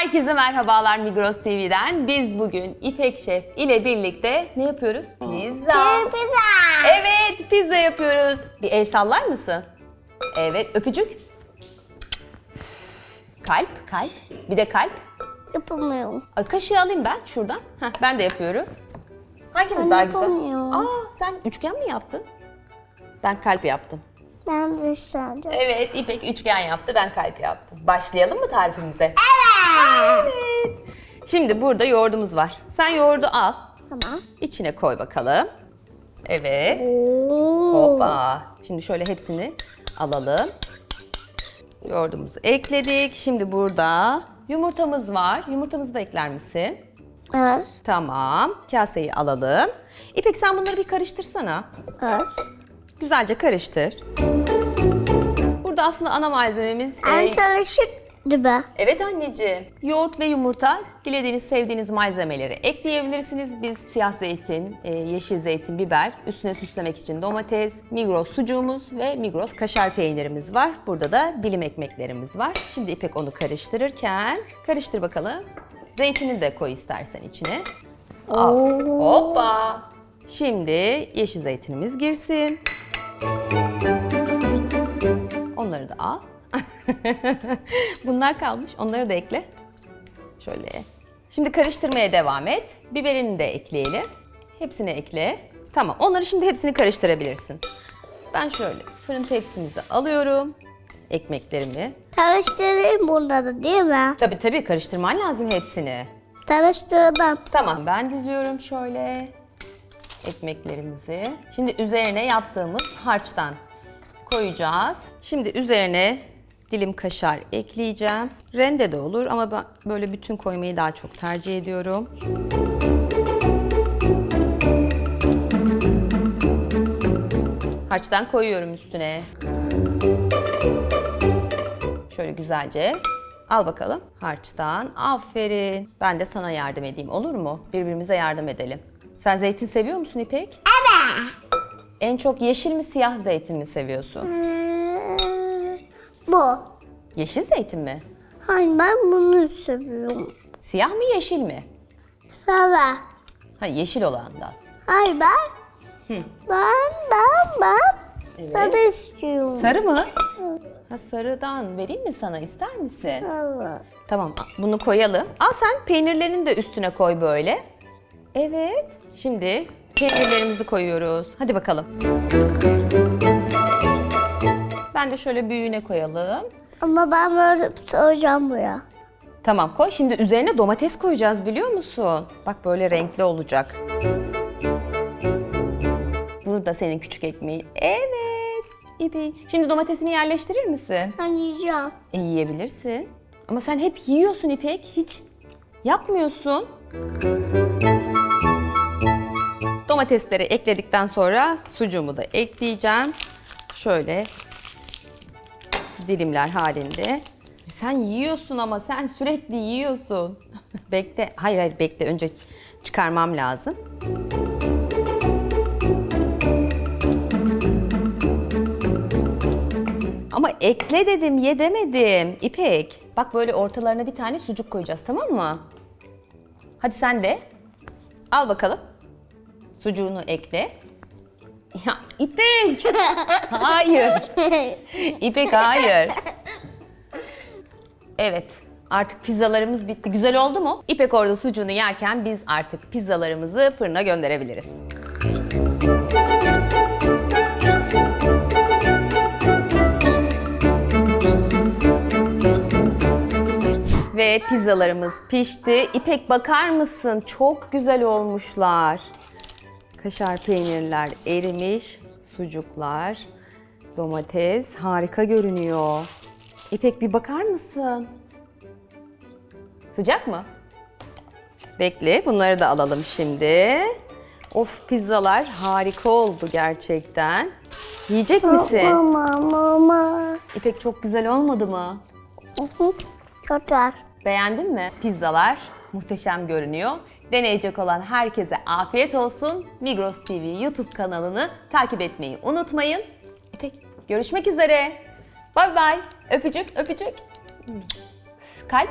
Herkese merhabalar Migros TV'den. Biz bugün İpek Şef ile birlikte ne yapıyoruz? Pizza. Pizza. Evet, pizza yapıyoruz. Bir el sallar mısın? Evet, öpücük. Kalp, kalp. Bir de kalp. Yapamıyorum. Ay, Kaşığı alayım ben şuradan. Heh, ben de yapıyorum. Hangimiz Ben daha güzel? yapamıyorum. Aa, sen üçgen mi yaptın? Ben kalp yaptım. Ben de. Evet, İpek üçgen yaptı, ben kalp yaptım. Başlayalım mı tarifimize? Evet. Evet. Şimdi burada yoğurdumuz var. Sen yoğurdu al. Tamam. İçine koy bakalım. Evet. Oo. Hoppa. Şimdi şöyle hepsini alalım. Yoğurdumuzu ekledik. Şimdi burada yumurtamız var. Yumurtamızı da ekler misin? Evet. Tamam. Kaseyi alalım. İpek sen bunları bir karıştırsana. Evet. Güzelce karıştır. Burada aslında ana malzememiz... E, karışık gibi. Evet anneciğim. Yoğurt ve yumurta dilediğiniz sevdiğiniz malzemeleri ekleyebilirsiniz. Biz siyah zeytin, e, yeşil zeytin, biber, üstüne süslemek için domates, Migros sucuğumuz ve Migros kaşar peynirimiz var. Burada da dilim ekmeklerimiz var. Şimdi İpek onu karıştırırken karıştır bakalım. Zeytini de koy istersen içine. Al. Hoppa. Şimdi yeşil zeytinimiz girsin. Onları da al. Bunlar kalmış. Onları da ekle. Şöyle. Şimdi karıştırmaya devam et. Biberini de ekleyelim. Hepsini ekle. Tamam. Onları şimdi hepsini karıştırabilirsin. Ben şöyle fırın tepsimizi alıyorum. Ekmeklerimi. Karıştırayım bunları değil mi? Tabii tabii karıştırman lazım hepsini. Karıştırdım. Tamam ben diziyorum şöyle ekmeklerimizi. Şimdi üzerine yaptığımız harçtan koyacağız. Şimdi üzerine dilim kaşar ekleyeceğim. Rende de olur ama ben böyle bütün koymayı daha çok tercih ediyorum. Harçtan koyuyorum üstüne. Şöyle güzelce. Al bakalım harçtan. Aferin. Ben de sana yardım edeyim olur mu? Birbirimize yardım edelim. Sen zeytin seviyor musun İpek? Evet. En çok yeşil mi siyah zeytin mi seviyorsun? Hmm, bu. Yeşil zeytin mi? Hayır ben bunu seviyorum. Siyah mı yeşil mi? Sarı. Ha yeşil olandan. Hayır ben. Ben ben ben. Evet. Sarı istiyorum. Sarı mı? Ha sarıdan vereyim mi sana ister misin? Evet. Tamam bunu koyalım. Al sen peynirlerini de üstüne koy böyle. Evet. Şimdi peynirlerimizi koyuyoruz. Hadi bakalım. Ben de şöyle büyüğüne koyalım. Ama ben böyle soracağım buraya. Tamam koy. Şimdi üzerine domates koyacağız biliyor musun? Bak böyle renkli olacak. Bu da senin küçük ekmeği. Evet. İbi. Şimdi domatesini yerleştirir misin? Ben yiyeceğim. E, yiyebilirsin. Ama sen hep yiyorsun İpek. Hiç yapmıyorsun. Domatesleri ekledikten sonra sucuğumu da ekleyeceğim. Şöyle dilimler halinde. Sen yiyorsun ama sen sürekli yiyorsun. bekle. Hayır hayır bekle. Önce çıkarmam lazım. Ama ekle dedim, ye demedim. İpek, bak böyle ortalarına bir tane sucuk koyacağız tamam mı? Hadi sen de. Al bakalım. Sucuğunu ekle. Ya İpek! hayır. İpek hayır. Evet. Artık pizzalarımız bitti. Güzel oldu mu? İpek orada sucuğunu yerken biz artık pizzalarımızı fırına gönderebiliriz. Ve pizzalarımız pişti. İpek bakar mısın? Çok güzel olmuşlar. Kaşar peynirler erimiş, sucuklar, domates harika görünüyor. İpek bir bakar mısın? Sıcak mı? Bekle, bunları da alalım şimdi. Of pizzalar harika oldu gerçekten. Yiyecek misin? Mama mama. İpek çok güzel olmadı mı? Çok var. Beğendin mi? Pizzalar muhteşem görünüyor. Deneyecek olan herkese afiyet olsun. Migros TV YouTube kanalını takip etmeyi unutmayın. İpek görüşmek üzere. Bay bay. Öpücük öpücük. Kalp.